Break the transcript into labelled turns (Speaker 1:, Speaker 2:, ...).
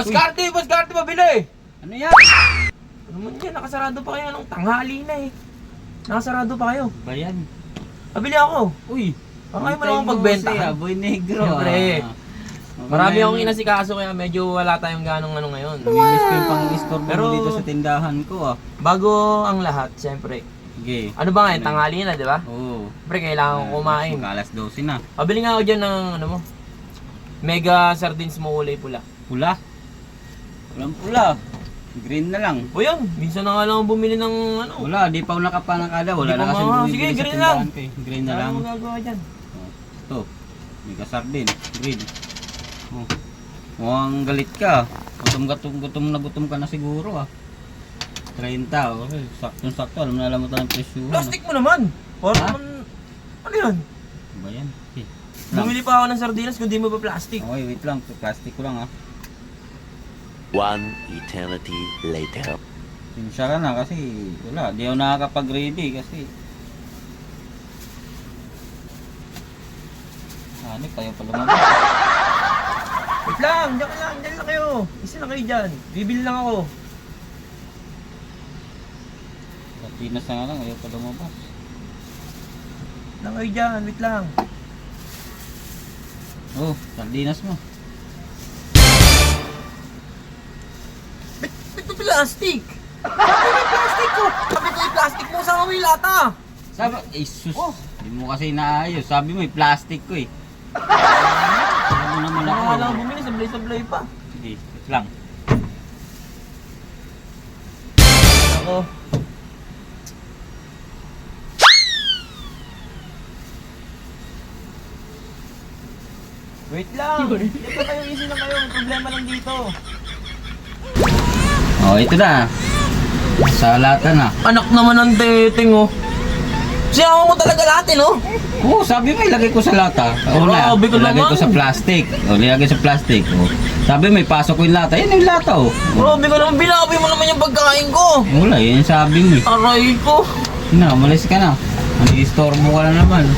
Speaker 1: Boss Carty, Boss Carty, mabili!
Speaker 2: Ano yan?
Speaker 1: Ano man yan, nakasarado pa kayo ng tanghali na eh. Nakasarado pa kayo.
Speaker 2: Ba yan?
Speaker 1: Mabili ako.
Speaker 2: Uy!
Speaker 1: Baka kayo mo naman pagbenta.
Speaker 2: Siya, boy negro.
Speaker 1: Siyempre.
Speaker 2: ah.
Speaker 1: Marami
Speaker 2: Ngayon,
Speaker 1: akong inasikaso kaya medyo wala tayong ganong ano ngayon.
Speaker 2: Namimiss ko yung pang-store
Speaker 1: Pero-
Speaker 2: mo dito sa tindahan ko ah.
Speaker 1: Bago ang lahat, siyempre.
Speaker 2: Sige.
Speaker 1: Ano ba ngayon, tanghali na, di ba?
Speaker 2: Oo.
Speaker 1: Siyempre, kailangan ko kumain.
Speaker 2: Magkalas 12 na.
Speaker 1: Pabili nga ako dyan ng ano mo. Mega sardines mo kulay pula.
Speaker 2: Pula. Walang pula. Green na lang.
Speaker 1: O yun, minsan na nga lang ako bumili ng ano.
Speaker 2: Wala, di pa ako nakapanakada. Wala
Speaker 1: Di
Speaker 2: na kasi
Speaker 1: mga-
Speaker 2: bumibili
Speaker 1: sige,
Speaker 2: sa
Speaker 1: green
Speaker 2: tindahan
Speaker 1: lang.
Speaker 2: ko eh. Green na
Speaker 1: Ano
Speaker 2: lang.
Speaker 1: mo gagawa dyan?
Speaker 2: Oh, Ito. Mega sardine. Green. Oh. Mukhang galit ka. Gutom, gutom, gutom na gutom ka na siguro ah. 30. Okay. Saktong sakto. Alam na alam mo tayo ng presyo.
Speaker 1: Plastic mo naman. Para
Speaker 2: Ha?
Speaker 1: naman, ano yan?
Speaker 2: Ano ba yan? Okay. Lang.
Speaker 1: Bumili pa ako ng sardinas kung di mo pa plastic.
Speaker 2: Okay, wait lang. Plastic ko lang ah.
Speaker 3: One eternity later.
Speaker 2: Sinsya ka na kasi wala. Di ako nakakapag-ready kasi Ano, kayo pa lumabas.
Speaker 1: Wait lang, dyan lang, dyan lang kayo. Isa na kayo dyan. Bibili lang ako.
Speaker 2: Latinas na nga lang, ayaw pa lumabas.
Speaker 1: Lang kayo dyan, wait lang.
Speaker 2: Oh, sardinas mo.
Speaker 1: Plastic? Sabi may plastic ko! Sabi ko yung plastic mo, sama mo yung lata!
Speaker 2: Sabi, eh sus,
Speaker 1: Oh.
Speaker 2: di mo kasi naayos. Sabi mo, eh, plastic ko eh. Alam mo naman
Speaker 1: Ano
Speaker 2: ako.
Speaker 1: nga lang bumili, sablay-sablay pa.
Speaker 2: Sige, wait lang.
Speaker 1: Ako. Wait lang! Dito kayo, easy lang kayo. May problema lang dito.
Speaker 2: Oh, ito na. Sa lata na.
Speaker 1: Anak naman ng teting, oh. Sinama mo talaga lahat, eh, no?
Speaker 2: Oo, sabi mo ilagay ko sa lata. O na,
Speaker 1: Grabe ka
Speaker 2: ilagay ko
Speaker 1: naman.
Speaker 2: sa plastic. O, ilagay sa plastic. O. Sabi mo, ipasok ko yung lata. Yan yung lata, oh.
Speaker 1: Grabe ka naman, binabi mo naman yung pagkain ko.
Speaker 2: Wala, yun yung sabi mo eh.
Speaker 1: Aray ko.
Speaker 2: Na, umalis ka na. Mag-istorbo ka na naman.